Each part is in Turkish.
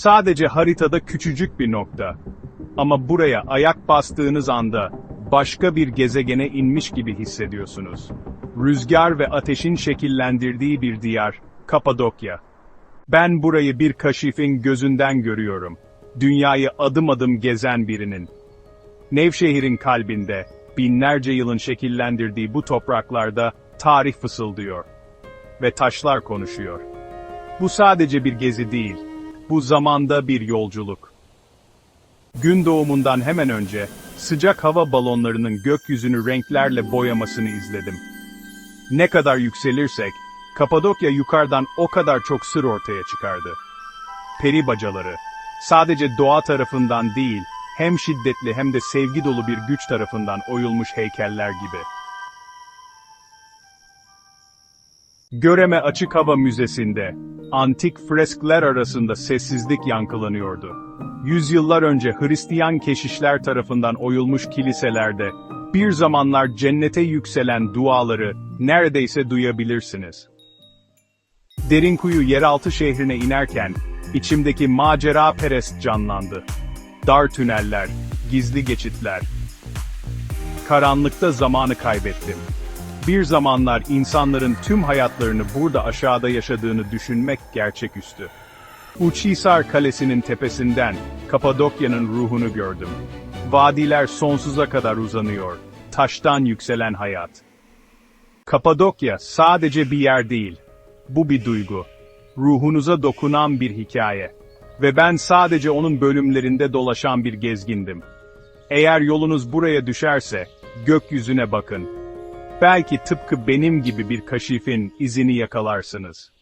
Sadece haritada küçücük bir nokta. Ama buraya ayak bastığınız anda başka bir gezegene inmiş gibi hissediyorsunuz. Rüzgar ve ateşin şekillendirdiği bir diyar, Kapadokya. Ben burayı bir kaşifin gözünden görüyorum. Dünyayı adım adım gezen birinin. Nevşehir'in kalbinde, binlerce yılın şekillendirdiği bu topraklarda tarih fısıldıyor. Ve taşlar konuşuyor. Bu sadece bir gezi değil, bu zamanda bir yolculuk. Gün doğumundan hemen önce, sıcak hava balonlarının gökyüzünü renklerle boyamasını izledim. Ne kadar yükselirsek, Kapadokya yukarıdan o kadar çok sır ortaya çıkardı. Peri bacaları, sadece doğa tarafından değil, hem şiddetli hem de sevgi dolu bir güç tarafından oyulmuş heykeller gibi. Göreme Açık Hava Müzesi'nde, antik freskler arasında sessizlik yankılanıyordu. Yüzyıllar önce Hristiyan keşişler tarafından oyulmuş kiliselerde, bir zamanlar cennete yükselen duaları neredeyse duyabilirsiniz. Derinkuyu yeraltı şehrine inerken, içimdeki macera perest canlandı. Dar tüneller, gizli geçitler. Karanlıkta zamanı kaybettim. Bir zamanlar insanların tüm hayatlarını burada aşağıda yaşadığını düşünmek gerçeküstü. Uçhisar Kalesi'nin tepesinden Kapadokya'nın ruhunu gördüm. Vadiler sonsuza kadar uzanıyor. Taştan yükselen hayat. Kapadokya sadece bir yer değil. Bu bir duygu. Ruhunuza dokunan bir hikaye. Ve ben sadece onun bölümlerinde dolaşan bir gezgindim. Eğer yolunuz buraya düşerse, gökyüzüne bakın. Belki tıpkı benim gibi bir kaşifin izini yakalarsınız.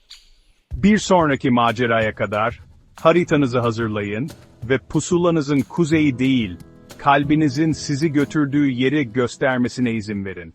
Bir sonraki maceraya kadar, haritanızı hazırlayın ve pusulanızın kuzeyi değil, kalbinizin sizi götürdüğü yeri göstermesine izin verin.